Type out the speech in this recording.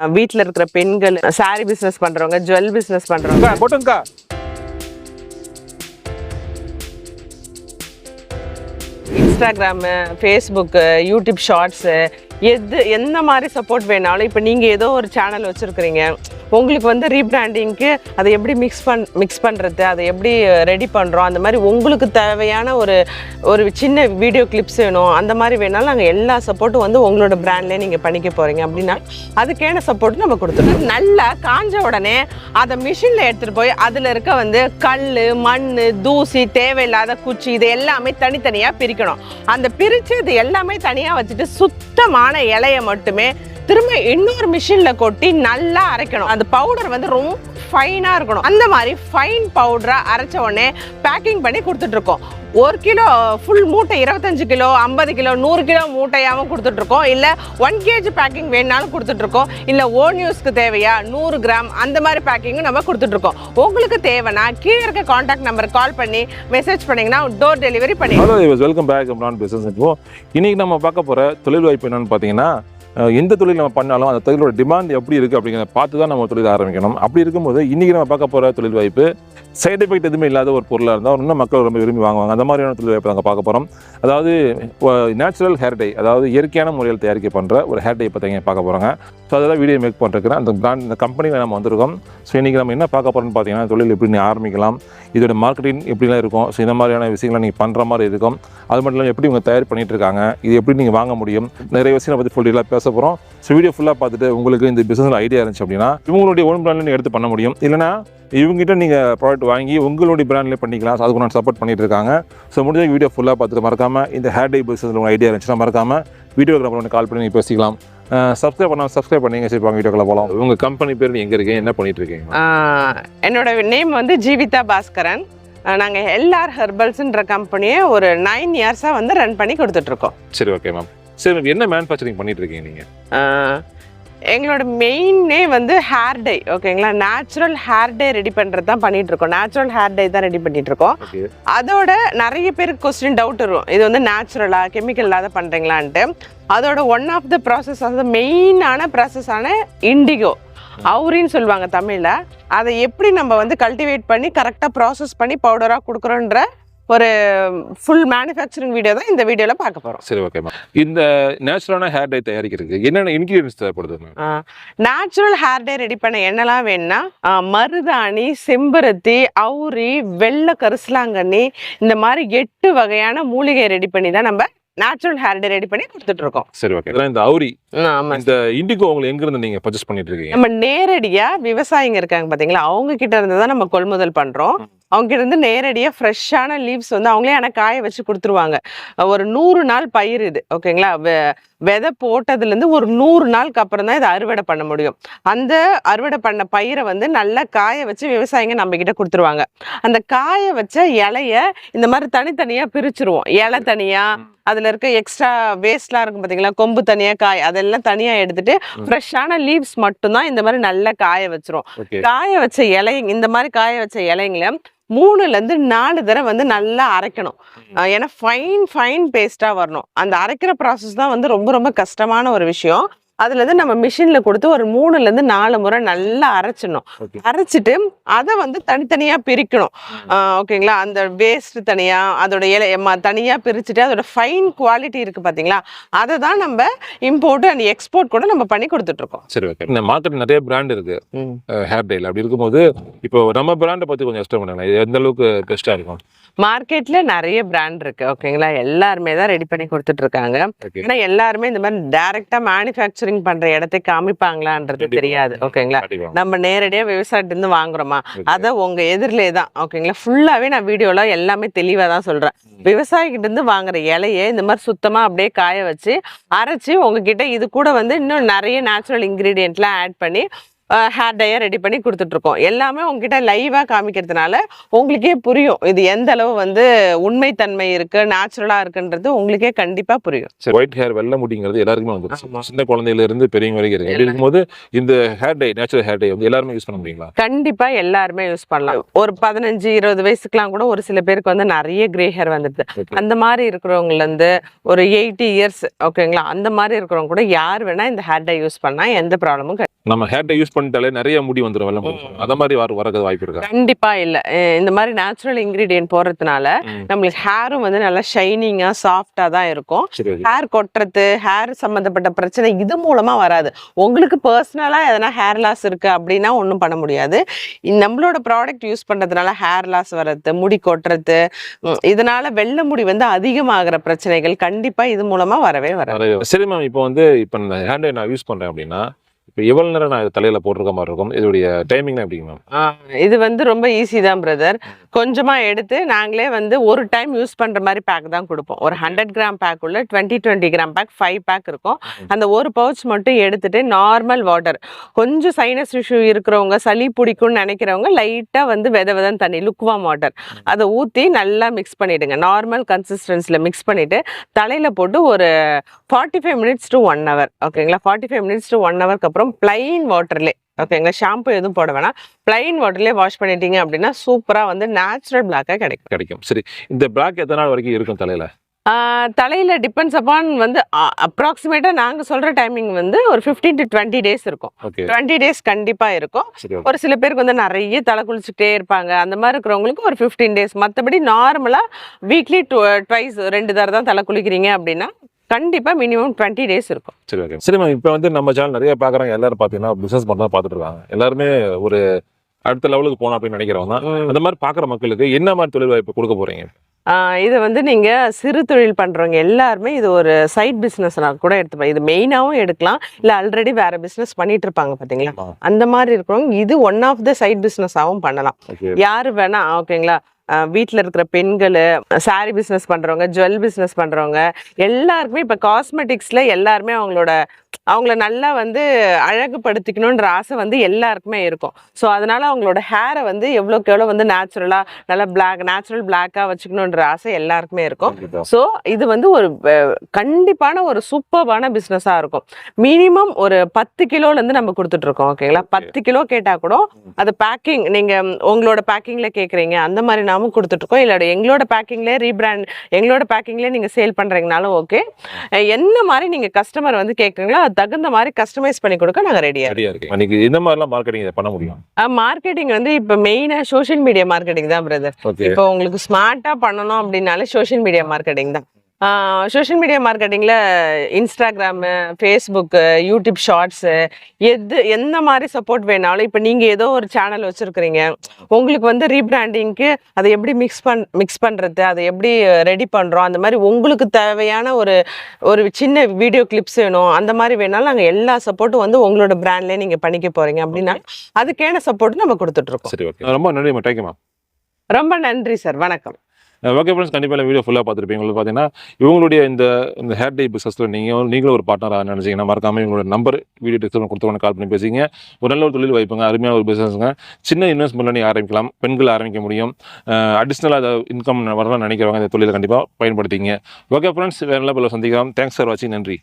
வீட்ல இருக்கிற பெண்கள் சாரி பிசினஸ் பண்றவங்க ஜுவல் பிசினஸ் பண்றவங்க. போட்டுங்கக்கா இன்ஸ்டாகிராமு ஃபேஸ்புக்கு யூடியூப் ஷார்ட்ஸு எது எந்த மாதிரி சப்போர்ட் வேணாலும் இப்போ நீங்கள் ஏதோ ஒரு சேனல் வச்சுருக்கிறீங்க. உங்களுக்கு வந்து ரீபிராண்டிங்க்கு அதை எப்படி மிக்ஸ் பண் மிக்ஸ் பண்ணுறது அதை எப்படி ரெடி பண்ணுறோம் அந்த மாதிரி உங்களுக்கு தேவையான ஒரு ஒரு சின்ன வீடியோ கிளிப்ஸ் வேணும் அந்த மாதிரி வேணாலும் நாங்கள் எல்லா சப்போர்ட்டும் வந்து உங்களோட பிராண்ட்லேயே நீங்கள் பண்ணிக்க போகிறீங்க அப்படின்னா அதுக்கான சப்போர்ட் நம்ம கொடுத்துருவோம் நல்லா காஞ்ச உடனே அதை மிஷினில் எடுத்துகிட்டு போய் அதில் இருக்க வந்து கல் மண் தூசி தேவையில்லாத குச்சி இது எல்லாமே தனித்தனியாக பிரிக்கணும். அந்த பிரித்து இது எல்லாமே தனியாக வச்சுட்டு சுத்தமான இலையை மட்டுமே திரும்ப இன்னொரு மிஷின்ல கொட்டி நல்லா அரைக்கணும். அந்த பவுடர் வந்து ரொம்ப ஃபைனாக இருக்கணும். அந்த மாதிரி ஃபைன் பவுடரா அரைச்ச உடனே பேக்கிங் பண்ணி கொடுத்துட்டு இருக்கோம் ஒரு கிலோ ஃபுல் மூட்டை இருபத்தஞ்சு கிலோ ஐம்பது கிலோ நூறு கிலோ மூட்டையாகவும் கொடுத்துட்ருக்கோம். இல்லை ஒன் கேஜி பேக்கிங் வேணாலும் கொடுத்துட்ருக்கோம். இல்லை ஓன் யூஸ்க்கு தேவையா நூறு கிராம் அந்த மாதிரி பேக்கிங்கும் நம்ம கொடுத்துட்ருக்கோம். உங்களுக்கு தேவைன்னா கீழே இருக்க காண்டாக்ட் நம்பர் கால் பண்ணி மெசேஜ் பண்ணீங்கன்னா டோர் டெலிவரி பண்ணி ஹலோ வெல்கம் பேக் நான் பிசினஸ் இன்னைக்கு நம்ம பார்க்க போகிற தொழில் வாய்ப்பு என்னன்னு பார்த்தீங்கன்னா எந்த தொழில் நம்ம பண்ணாலும் அந்த தொழிலோட டிமாண்ட் எப்படி இருக்குது அப்படிங்கிறத பார்த்து தான் நம்ம தொழில் ஆரம்பிக்கணும். அப்படி இருக்கும்போது இன்றைக்கி நம்ம பார்க்க போகிற தொழில் வாய்ப்பு சைடு எஃபெக்ட் எதுவுமே இல்லாத ஒரு பொருளாக இருந்தால் இன்னும் மக்கள் ரொம்ப விரும்பி வாங்குவாங்க. அந்த மாதிரியான தொழில் வாய்ப்பு நாங்கள் பார்க்க போகிறோம் அதாவது நேச்சுரல் ஹேர் டை அதாவது இயற்கையான முறையில் தயாரிக்க பண்ணுற ஒரு ஹேர் டை பற்றி பார்க்க போகிறாங்க ஸோ அதெல்லாம் வீடியோ மேக் பண்ணிருக்கிறேன் அந்த பிராண்ட் இந்த கம்பெனியில் நம்ம வந்திருக்கோம். ஸோ இன்றைக்கி நம்ம என்ன பார்க்க போகிறோம்னு பார்த்தீங்கன்னா தொழில் எப்படி ஆரம்பிக்கலாம் இதோட மார்க்கெட்டிங் எப்படிலாம் இருக்கும் ஸோ இந்த மாதிரியான விஷயங்களை நீங்கள் பண்ணுற மாதிரி இருக்கும். அது மட்டும் இல்லாமல் எப்படி இவங்க தயார் பண்ணிகிட்டு இருக்காங்க இது எப்படி நீங்கள் வாங்க முடியும் நிறைய விஷயம் பற்றி ஃபுல்லாக பேச போகிறோம் ஸோ வீடியோ ஃபுல்லாக பார்த்துட்டு உங்களுக்கு இந்த பிஸ்னஸில் ஐடியா இருந்துச்சு அப்படின்னா இவங்களுடைய ஓன் பிராண்டில் நீங்கள் எடுத்து பண்ண முடியும். இல்லைனா இவங்ககிட்ட நீங்கள் ப்ராடக்ட் வாங்கி உங்களுடைய பிராண்ட்லேயே பண்ணிக்கலாம். ஸோ அதுக்கு நான் சப்போர்ட் பண்ணிட்டு இருக்காங்க. ஸோ முடிஞ்ச வீடியோ ஃபுல்லாக பார்த்துட்டு மறக்காமல் இந்த ஹேர் டை பிஸ்னஸில் உங்கள் ஐடியா இருந்துச்சுன்னா மறக்காமல் வீடியோக்கு நம்ம கால் பண்ணி நீங்கள் பேசிக்கலாம் சப்ஸ்கிரைப் பண்ணால் சப்ஸ்கிரைப் பண்ணி சரி வாங்க வீடியோக்குள்ள போகலாம் உங்கள் கம்பெனி பேர் எங்கே இருக்கீங்க என்ன பண்ணிட்டு இருக்கீங்க? என்னோட நேம் வந்து ஜீவிதா பாஸ்கரன். ஆஹ் நாங்க எல்ஆர் ஹெர்பல்ஸ்ன்ற கம்பெனியை ஒரு நைன் இயர்ஸா வந்து ரன் பண்ணி கொடுத்துட்டு இருக்கோம். சரி ஓகே மேம் சரி என்ன மேனுஃபேக்சரிங் பண்ணிட்டு இருக்கீங்க நீங்கள் எங்களோட மெயினே வந்து ஹேர் டை ஓகேங்களா நேச்சுரல் ஹேர் டை ரெடி பண்றது தான் பண்ணிட்டு இருக்கோம் நேச்சுரல் ஹேர் டை தான் ரெடி பண்ணிட்டு இருக்கோம் அதோட நிறைய பேருக்கு கொஸ்டின் டவுட் வரும். இது வந்து நேச்சுரலா கெமிக்கல் இல்லாத பண்றீங்களான்ட்டு. அதோட ஒன் ஆஃப் த ப்ராசஸ் வந்து மெயினான ப்ராசஸான இண்டிகோ அவுரின்னு சொல்லுவாங்க தமிழ்ல. அதை எப்படி நம்ம வந்து கல்டிவேட் பண்ணி கரெக்டாக ப்ராசஸ் பண்ணி பவுடராக கொடுக்குறோன்ற ஒரு ஃபுல் மேனுஃபேக்சரிங் வீடியோ தான் இந்த வீடியோவில் பார்க்க போகிறோம் சரி ஓகே மேம் இந்த நேச்சுரலான ஹேர் டை தயாரிக்கிறதுக்கு என்னென்ன இன்கிரீடியன்ஸ் தேவைப்படுது நேச்சுரல் ஹேர் டை ரெடி பண்ண என்னெல்லாம் வேணும்னா மருதாணி செம்பருத்தி அவுரி வெள்ளை கரிசலாங்கண்ணி இந்த மாதிரி எட்டு வகையான மூலிகை ரெடி பண்ணி தான் நம்ம நேச்சுரல் ஹேர் டை ரெடி பண்ணி கொடுத்துட்டு இருக்கோம். சரி ஓகே இந்த அவுரி இந்த இண்டிகோ உங்களுக்கு எங்க இருந்து நீங்க பர்ச்சேஸ் பண்ணிட்டு இருக்கீங்க? நம்ம நேரடியா விவசாயிங்க இருக்காங்க பாத்தீங்களா? அவங்க கிட்ட இருந்து தான் நம்ம கொள்முதல் பண்றோம். அவங்க இருந்து நேரடியா ஃப்ரெஷ்ஷான லீவ்ஸ் வந்து அவங்களே ஆனா காய வச்சு கொடுத்துருவாங்க. ஒரு நூறு நாள் பயிர் இது ஓகேங்களா? விதை போட்டதுல இருந்து ஒரு நூறு நாளுக்கு அப்புறம் தான் இதை அறுவடை பண்ண முடியும். அந்த அறுவடை பண்ண பயிரை வந்து நல்லா காய வச்சு விவசாயிங்க நம்ம கிட்ட கொடுத்துருவாங்க. அந்த காய வச்ச இலைய இந்த மாதிரி தனித்தனியா பிரிச்சிருவோம். இலை தனியா அதுல இருக்க எக்ஸ்ட்ரா வேஸ்ட்லாம் இருக்கும் பாத்தீங்களா கொம்பு தனியா காய் அதெல்லாம் தனியா எடுத்துட்டு ஃப்ரெஷ்ஷான லீவ்ஸ் மட்டும்தான் இந்த மாதிரி நல்லா காய வச்சிரும் காய வச்ச இலை இந்த மாதிரி காய வச்ச இலைங்களை மூணுல இருந்து நாலு தடவை வந்து நல்லா அரைக்கணும். ஏன்னா ஃபைன் ஃபைன் பேஸ்டா வரணும். அந்த அரைக்கிற ப்ராசஸ் தான் வந்து ரொம்ப ரொம்ப கஷ்டமான ஒரு விஷயம். அதுல இருந்து நம்ம மிஷின்ல கொடுத்து ஒரு மூணுல இருந்து நாலு முறை நல்லா அரைச்சிடணும். அரைச்சிட்டு அதை வந்து தனித்தனியா பிரிக்கணும். ஓகேங்களா? அந்த வேஸ்ட் தனியா அதோட இலை ம- தனியா பிரிச்சுட்டு அதோட ஃபைன் குவாலிட்டி இருக்கு பாத்தீங்களா? அதை தான் நம்ம இம்போர்ட் அண்ட் எக்ஸ்போர்ட் கூட நம்ம பண்ணி கொடுத்துட்டு இருக்கோம் சரி ஓகே இந்த மார்க்கெட் நிறைய பிராண்ட் இருக்கு. ஹேர் டைல அப்படி இருக்கும்போது இப்போ நம்ம பிராண்டை பத்தி கொஞ்சம் எக்ஸ்பிளைன் பண்ணுங்க இது எந்த அளவுக்கு பெஸ்டா இருக்கும்? மார்க்கெட்ல நிறைய பிராண்ட் இருக்கு ஓகேங்களா எல்லாருமே தான் ரெடி பண்ணி கொடுத்துட்டு இருக்காங்க ஏன்னா எல்லாருமே இந்த மாதிரி டைரக்டா மேனுஃபேக்சரிங் பண்ற இடத்தை காமிப்பாங்களான்றது. தெரியாது ஓகேங்களா நம்ம நேரடியா விவசாயத்துல இருந்து வாங்குறோமா. அத உங்க எதிரிலே தான் ஓகேங்களா ஃபுல்லாவே நான் வீடியோல எல்லாமே தெளிவா தான் சொல்றேன். விவசாயிகிட்ட இருந்து வாங்குற இலைய இந்த மாதிரி சுத்தமா அப்படியே காய வச்சு அரைச்சு உங்ககிட்ட இது கூட வந்து இன்னும் நிறைய நேச்சுரல் இன்கிரீடியன்ட்லாம் ஆட் பண்ணி ஹேர் டையை ரெடி பண்ணி கொடுத்துட்டு இருக்கோம் எல்லாமே உங்ககிட்ட லைவா காமிக்கிறதுனால உங்களுக்கே புரியும். இது எந்த அளவு வந்து உண்மைத்தன்மை இருக்கு நேச்சுரலா இருக்குன்றது உங்களுக்கே கண்டிப்பா புரியும். ஒயிட் ஹேர் வெள்ளை முடிங்கிறது எல்லாருக்குமே வந்துருச்சு. சின்ன குழந்தையில இருந்து பெரியவங்க வரைக்கும் இருக்கு. அப்படி இருக்கும்போது இந்த hair dye natural hair dye வந்து எல்லாருமே யூஸ் பண்ண முடியுங்களா? கண்டிப்பா எல்லாருமே யூஸ் பண்ணலாம். ஒரு பதினஞ்சு இருபது வயசுக்குலாம் கூட ஒரு சில பேருக்கு வந்து நிறைய கிரே ஹேர் வந்துடுது. அந்த மாதிரி இருக்கிறவங்கல இருந்து ஒரு எயிட்டி இயர்ஸ் ஓகேங்களா அந்த மாதிரி இருக்கிறவங்க கூட யார் வேணா இந்த ஹேர் டை யூஸ் பண்ணா எந்த ப்ராப்ளமும் நம்ம ஹேர் டை யூஸ் பண்ணிட்டாலே நிறைய முடி வந்துடும் வெள்ளம் அந்த மாதிரி வர வரது வாய்ப்பு இருக்கா? கண்டிப்பா இல்ல. இந்த மாதிரி நேச்சுரல் இன்கிரீடியன்ட் போடுறதுனால. நம்மளுக்கு ஹேரும் வந்து நல்லா ஷைனிங்கா சாஃப்டா தான் இருக்கும். ஹேர் கொட்டுறது ஹேர் சம்மந்தப்பட்ட பிரச்சனை இது மூலமா வராது. உங்களுக்கு பர்சனலா எதனா ஹேர் லாஸ் இருக்கு அப்படின்னா ஒன்றும் பண்ண முடியாது. நம்மளோட ப்ராடக்ட் யூஸ் பண்றதுனால ஹேர் லாஸ் வர்றது முடி கொட்டுறது இதனால வெள்ளை முடி வந்து அதிகமாகிற பிரச்சனைகள் கண்டிப்பா இது மூலமா வரவே வராது. நிறைய சரி மேம் இப்போ வந்து இப்போ நான் யூஸ் பண்றேன் அப்படின்னா இப்போ எவ்வளவு நேரம் நான் தலையில போட்டிருக்க மாதிரி இருக்கும். இதோடைய டைமிங் எப்படிங்க மேம் இது வந்து ரொம்ப ஈஸி தான் பிரதர் கொஞ்சமா எடுத்து நாங்களே வந்து ஒரு டைம் யூஸ் பண்ற மாதிரி பேக் தான் கொடுப்போம். ஒரு ஹண்ட்ரட் கிராம் பேக் உள்ள twenty twenty gram pack five pack இருக்கும். அந்த ஒரு பவுச் மட்டும் எடுத்துட்டு நார்மல் வாட்டர் கொஞ்சம் சைனஸ் இஷ்யூ இருக்கிறவங்க சளி பிடிக்கும்னு நினைக்கிறவங்க லைட்டா வந்து வித விதம் தண்ணி லுக்வாம் வாட்டர் அதை ஊற்றி நல்லா மிக்ஸ் பண்ணிடுங்க. நார்மல் கன்சிஸ்டன்சியில் மிக்ஸ் பண்ணிட்டு தலையில போட்டு ஒரு forty five minutes to one hour ஓகேங்களா forty five minutes to one ஹவருக்கு அப்புறம் பிளைன் வாட்டர்லே ஓகேங்களா ஷாம்பு எதுவும் போட வேணாம். பிளைன் வாட்டர்லேயே வாஷ் பண்ணிட்டீங்க அப்படின்னா சூப்பராக வந்து நேச்சுரல் பிளாக்காக கிடைக்கும். கிடைக்கும். சரி இந்த பிளாக் எத்தனை நாள் வரைக்கும் இருக்கும் தலையில? தலையில டிபெண்ட்ஸ் அப்பான் வந்து அப்ராக்சிமேட்டாக நாங்கள் சொல்கிற டைமிங் வந்து ஒரு ஃபிஃப்டீன் டு டுவெண்ட்டி டேஸ் இருக்கும். டுவெண்ட்டி டேஸ் கண்டிப்பாக இருக்கும். ஒரு சில பேருக்கு வந்து நிறைய தலை குளிச்சுட்டே இருப்பாங்க. அந்த மாதிரி இருக்கிறவங்களுக்கு ஒரு ஃபிஃப்டீன் டேஸ் மற்றபடி நார்மலாக வீக்லி டூ ட்வைஸ் ரெண்டு தடவை தான் தலை குளிக்கிறீங்க அப்படின்னா கண்டிப்பாக மினிமம் டுவெண்ட்டி டேஸ் இருக்கும். சரி ஓகே சரி மேம் இப்போ வந்து நம்ம சேனல் நிறைய பார்க்குறாங்க எல்லாரும் பார்த்தீங்கன்னா பிசினஸ் பண்ண பார்த்துட்டு இருக்காங்க. எல்லாருமே ஒரு அடுத்த லெவலுக்கு போகணும் அப்படின்னு நினைக்கிறவங்க தான். அந்த மாதிரி பார்க்குற மக்களுக்கு என்ன மாதிரி தொழில் வாய்ப்பு கொடுக்க போறீங்க? ஆஹ் இதை வந்து நீங்கள் சிறு தொழில் பண்ணுறவங்க எல்லாருமே இது ஒரு சைட் பிஸ்னஸ்னால் கூட எடுத்துப்பேன். இது மெயினாகவும் எடுக்கலாம். இல்லை ஆல்ரெடி வேற பிஸ்னஸ் பண்ணிட்டு இருப்பாங்க பார்த்தீங்களா. அந்த மாதிரி இருக்கிறவங்க இது ஒன் ஆஃப் த சைட் பிஸ்னஸாகவும் பண்ணலாம். யாரு வேணா ஓகேங்களா வீட்டில் இருக்கிற பெண்கள் சாரி பிஸ்னஸ் பண்ணுறவங்க ஜுவல் பிஸ்னஸ் பண்ணுறவங்க எல்லாருக்குமே இப்போ காஸ்மெட்டிக்ஸில் எல்லாருமே அவங்களோட அவங்கள நல்லா வந்து அழகுபடுத்திக்கணுன்ற ஆசை வந்து எல்லாருக்குமே இருக்கும். ஸோ அதனால அவங்களோட ஹேரை வந்து எவ்வளோக்கு எவ்வளோ வந்து நேச்சுரலாக நல்லா பிளாக் நேச்சுரல் பிளாக்காக வச்சுக்கணுன்ற ஆசை எல்லாருக்குமே இருக்கும். ஸோ இது வந்து ஒரு கண்டிப்பான ஒரு சூப்பர்பான பிஸ்னஸாக இருக்கும். மினிமம் ஒரு பத்து கிலோலேருந்து நம்ம கொடுத்துட்டு இருக்கோம் ஓகேங்களா பத்து கிலோ கேட்டால் கூட அது பேக்கிங் நீங்கள் உங்களோட பேக்கிங்கில் கேட்குறீங்க அந்த மாதிரி நாமும் கொடுத்துட்ருக்கோம் இல்லை எங்களோட பேக்கிங்லேயே ரீபிராண்ட் எங்களோட பேக்கிங்லேயே நீங்கள் சேல் பண்ணுறீங்கனாலும் ஓகே என்ன மாதிரி நீங்கள் கஸ்டமர் வந்து கேட்குறீங்களோ அது தகுந்த மாதிரி கஸ்டமைஸ் பண்ணி கொடுக்க நாங்கள் ரெடியாக ரெடியா இருக்கு இன்னைக்கு இந்த மாதிரிலாம் மார்க்கெட்டிங் பண்ண முடியும்? மார்க்கெட்டிங் வந்து இப்போ மெயினாக சோஷியல் மீடியா மார்க்கெட்டிங் தான் பிரதர் இப்போ உங்களுக்கு ஸ்மார்ட்டாக பண்ணணும் அப்படின்னாலே சோஷியல் மீடியா மார்க்கெட்டிங் தான். சோஷியல் மீடியா மார்க்கெட்டிங்கில் இன்ஸ்டாகிராமு ஃபேஸ்புக்கு யூடியூப் ஷார்ட்ஸு எது எந்த மாதிரி சப்போர்ட் வேணாலும் இப்போ நீங்கள் ஏதோ ஒரு சேனல் வச்சுருக்கிறீங்க. உங்களுக்கு வந்து ரீபிராண்டிங்க்கு அதை எப்படி மிக்ஸ் பண் மிக்ஸ் பண்ணுறது அதை எப்படி ரெடி பண்ணுறோம் அந்த மாதிரி உங்களுக்கு தேவையான ஒரு ஒரு சின்ன வீடியோ கிளிப்ஸ் வேணும் அந்த மாதிரி வேணாலும் நாங்கள் எல்லா சப்போர்ட்டும் வந்து உங்களோட பிராண்ட்லேயே நீங்கள் பண்ணிக்க போகிறீங்க அப்படின்னா அதுக்கான சப்போர்ட் நம்ம கொடுத்துட்ருக்கோம் சரி ஓகே ரொம்ப நன்றி ரொம்ப நன்றி சார் வணக்கம். ஓகே ஃப்ரெண்ட்ஸ் கண்டிப்பாக வீடியோ ஃபுல்லாக பார்த்துருப்பீங்க. உங்களுக்கு பார்த்தீங்கன்னா இவங்களுடைய இந்த இந்த ஹேர் டை பிஸ்னஸில் நீங்கள் நீங்களும் ஒரு பார்ட்னராக நினச்சிங்கன்னா மறக்காமல் இவங்களோட நம்பர் வீடியோ டெக்ஸ்ட் கொடுத்தவங்க கால் பண்ணி பேசிங்க ஒரு நல்ல ஒரு தொழில் வைப்புங்க அருமையான ஒரு பிஸ்னஸ்ங்க சின்ன இன்வெஸ்ட்மெண்ட்டில் நீங்கள் ஆரம்பிக்கலாம் பெண்கள் ஆரம்பிக்க முடியும். அடிஷ்னலாக இன்கம் வரலாம் நினைக்கிறவங்க இந்த தொழிலை கண்டிப்பாக பயன்படுத்திங்க ஓகே ஃப்ரெண்ட்ஸ் வேறு நல்ல சந்திக்கலாம் தேங்க்ஸ் ஃபார் வாட்சிங் நன்றி.